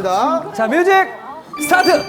알겠습니다. 자, 뮤직 스타트!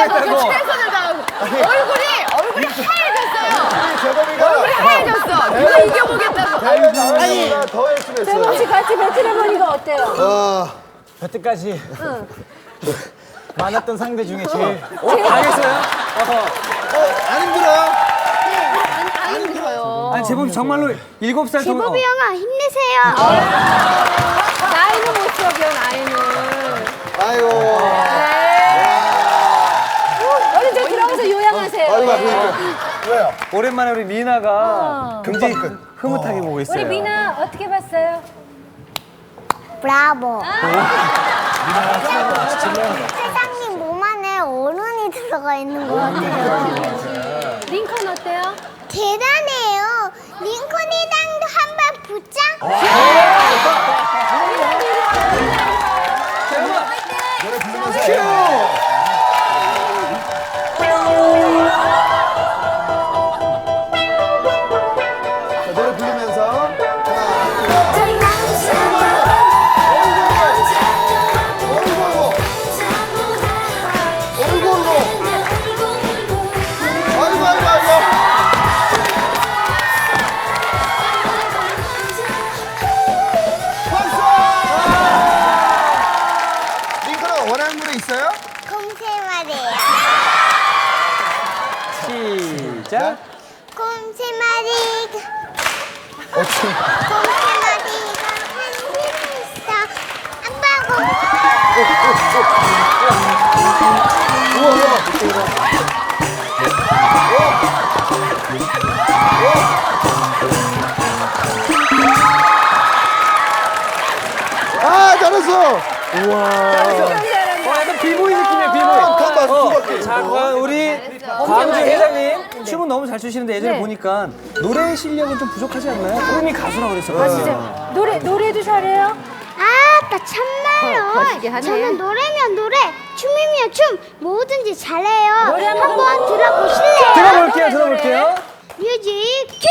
애를 이겨보겠다고 그 이겨보겠다고. 최선을 다하고 얼굴이 얼굴이 하얘졌어요. 재범이가 얼굴이 하얘졌어. 누가 이겨보겠다고. 대회 나가니까 더 열심히 했어. 혹시 같이 배틀해보니까 어때요? 아, 여태까지 많았던 상대 중에 제일 알겠어요? 어, 안 힘들어요? 안 힘들어요. 아니, 재범 씨 정말로 일곱 살 동안. 제법이 형아 힘내세요. 오랜만에 우리 미나가 굉장히 흐뭇하게 보고 있어요. 우리 미나 어떻게 봤어요? 브라보. 세상님 몸 안에 어른이 들어가 있는 것 같아요. 링컨 어때요? 대단해요. 링컨이랑도 한 발 붙자. 시작. 곰세 마리가 어. 곰세 마리가 한 집에 있어. 아빠 곰. 우와, 우와. 아, 잘했어. 어, 약간 비보이 느낌이야, 비보이. 한 번, 두 어, 바퀴. 자, 과연 우리 광주 회장님 춤은 너무 잘 추시는데 예전에 보니까 노래 실력은 좀 부족하지 않나요? 꿈이 가수라고 그랬었거든요. 노래 노래도 잘해요? 아, 나 참나요. 거시기 하네. 저는 노래면 노래, 춤이면 춤, 뭐든지 잘해요. 한번 들어보실래요? 들어볼게요, 들어볼게요. 뮤직 큐.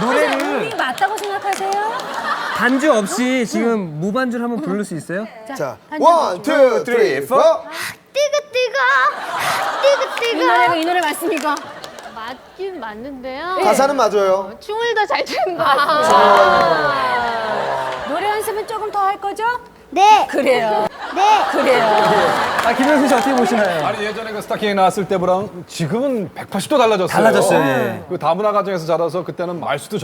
노래를 맞다고 생각하세요? 반주 없이 지금 무반주를 한번 부를 수 있어요? 자, 원, 투, 쓰리, 포. 뜨거 뜨거 뜨거 뜨거 이 노래가 이 노래 맞습니까? 맞긴 맞는데요. 가사는 맞아요. 춤을 더 잘 추는 것 같아요. 노래 연습은 조금 더 할 거죠? 네 그래요. 네. 그래요. 아, 김현수 씨 어떻게 보시나요? 아니 예전에 그 스타킹이 나왔을 때보다 지금은 180도 달라졌어요. 달라졌어요, 예. 그 다문화 가정에서 자라서 그때는 말수도